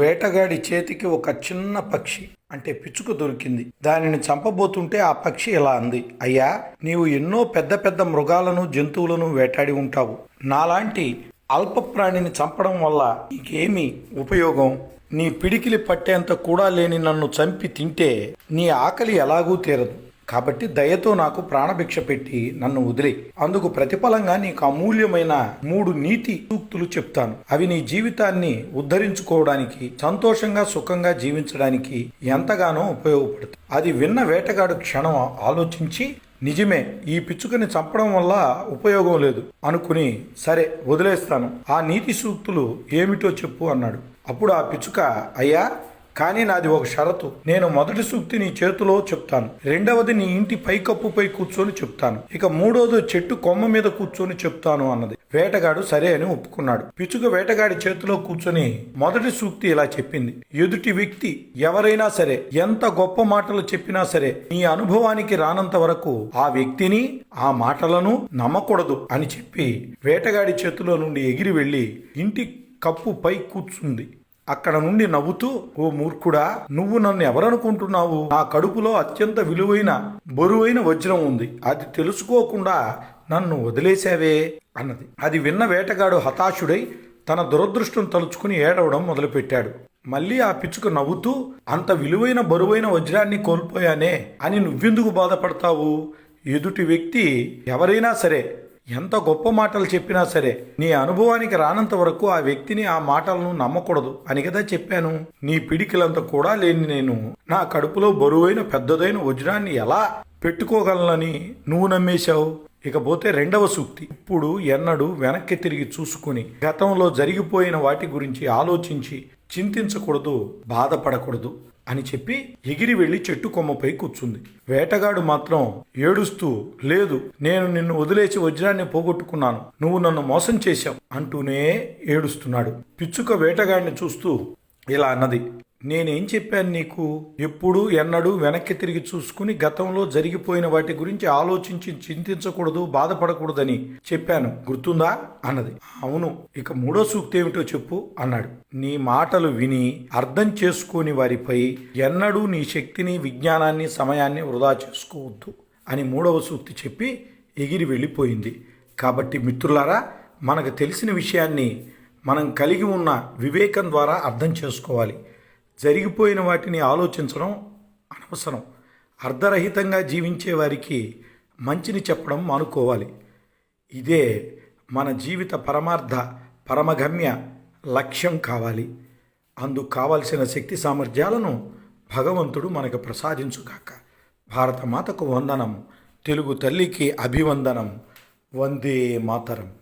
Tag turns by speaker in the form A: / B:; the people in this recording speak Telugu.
A: వేటగాడి చేతికి ఒక చిన్న పక్షి అంటే పిచ్చుక దొరికింది. దానిని చంపబోతుంటే ఆ పక్షి ఇలా అంది అయ్యా నీవు ఎన్నో పెద్ద పెద్ద మృగాలను జంతువులను వేటాడి ఉంటావు. నాలాంటి అల్ప ప్రాణిని చంపడం వల్ల నీకేమి ఉపయోగం? నీ పిడికిలి పట్టేంత కూడా లేని నన్ను చంపి తింటే నీ ఆకలి ఎలాగూ తీరదు. కాబట్టి దయతో నాకు ప్రాణభిక్ష పెట్టి నన్ను వదిలే. అందుకు ప్రతిఫలంగా నీకు అమూల్యమైన మూడు నీతి సూక్తులు చెప్తాను. అవి నీ జీవితాన్ని ఉద్ధరించుకోవడానికి సంతోషంగా సుఖంగా జీవించడానికి ఎంతగానో ఉపయోగపడుతుంది అది విన్న వేటగాడు క్షణం ఆలోచించి నిజమే ఈ పిచ్చుకని చంపడం వల్ల ఉపయోగం లేదు అనుకుని సరే వదిలేస్తాను. ఆ నీతి సూక్తులు ఏమిటో చెప్పు అన్నాడు. అప్పుడు ఆ పిచ్చుక అయ్యా కానీ నాది ఒక షరతు. నేను మొదటి సూక్తి నీ చేతిలో చెప్తాను. రెండవది నీ ఇంటి పైకప్పుపై కూర్చొని చెప్తాను. ఇక మూడవది చెట్టు కొమ్మ మీద కూర్చొని చెప్తాను అన్నది. వేటగాడు సరే అని ఒప్పుకున్నాడు. పిచ్చుక వేటగాడి చేతిలో కూర్చొని మొదటి సూక్తి ఇలా చెప్పింది. ఎదుటి వ్యక్తి ఎవరైనా సరే ఎంత గొప్ప మాటలు చెప్పినా సరే నీ అనుభవానికి రానంత వరకు ఆ వ్యక్తిని ఆ మాటలను నమ్మకూడదు అని చెప్పి వేటగాడి చేతిలో నుండి ఎగిరి వెళ్ళి ఇంటి కప్పు పై కూర్చుంది. అక్కడ నుండి నవ్వుతూ ఓ మూర్ఖుడా నువ్వు నన్ను ఎవరనుకుంటున్నావు? నా కడుపులో అత్యంత విలువైన బరువైన వజ్రం ఉంది. అది తెలుసుకోకుండా నన్ను వదిలేశావే అన్నది. అది విన్న వేటగాడు హతాశుడై తన దురదృష్టం తలుచుకుని ఏడవడం మొదలుపెట్టాడు. మళ్ళీ ఆ పిచ్చుకు నవ్వుతూ అంత విలువైన బరువైన వజ్రాన్ని కోల్పోయానే అని నువ్వెందుకు బాధపడతావు? ఎదుటి వ్యక్తి ఎవరైనా సరే ఎంత గొప్ప మాటలు చెప్పినా సరే నీ అనుభవానికి రానంత వరకు ఆ వ్యక్తిని ఆ మాటలను నమ్మకూడదు అని కదా చెప్పాను. నీ పిడికిలంత కూడా లేని నేను నా కడుపులో బరువైన పెద్దదైన వజ్రాన్ని ఎలా పెట్టుకోగలనని నువ్వు నమ్మేశావు? ఇకపోతే రెండవ సూక్తి. ఇప్పుడు ఎన్నడూ వెనక్కి తిరిగి చూసుకుని గతంలో జరిగిపోయిన వాటి గురించి ఆలోచించి చింతించకూడదు బాధపడకూడదు అని చెప్పి ఎగిరి వెళ్ళి చెట్టు కొమ్మపై కూర్చుంది. వేటగాడు మాత్రం ఏడుస్తూ లేదు నేను నిన్ను వదిలేసి వజ్రాన్ని పోగొట్టుకున్నాను. నువ్వు నన్ను మోసం చేశావు అంటూనే ఏడుస్తున్నాడు. పిచ్చుక వేటగాడిని చూస్తూ ఇలా అన్నది. నేనేం చెప్పాను నీకు? ఎప్పుడు ఎన్నడూ వెనక్కి తిరిగి చూసుకుని గతంలో జరిగిపోయిన వాటి గురించి ఆలోచించి చింతించకూడదు బాధపడకూడదని చెప్పాను. గుర్తుందా? అన్నది. అవును. ఇక మూడో సూక్తి ఏమిటో చెప్పు అన్నాడు. నీ మాటలు విని అర్థం చేసుకుని వారిపై ఎన్నడూ నీ శక్తిని విజ్ఞానాన్ని సమయాన్ని వృధా చేసుకోవద్దు అని మూడవ సూక్తి చెప్పి ఎగిరి వెళ్ళిపోయింది. కాబట్టి మిత్రులారా మనకు తెలిసిన విషయాన్ని మనం కలిగి ఉన్న వివేకం ద్వారా అర్థం చేసుకోవాలి. జరిగిపోయిన వాటిని ఆలోచించడం అనవసరం. అర్ధరహితంగా జీవించే వారికి మంచిని చెప్పడం మానుకోవాలి. ఇదే మన జీవిత పరమార్థ పరమగమ్య లక్ష్యం కావాలి. అందుకు కావలసిన శక్తి సామర్థ్యాలను భగవంతుడు మనకు ప్రసాదించుగాక. భారతమాతకు వందనం తెలుగు తల్లికి అభివందనం వందే మాతరం.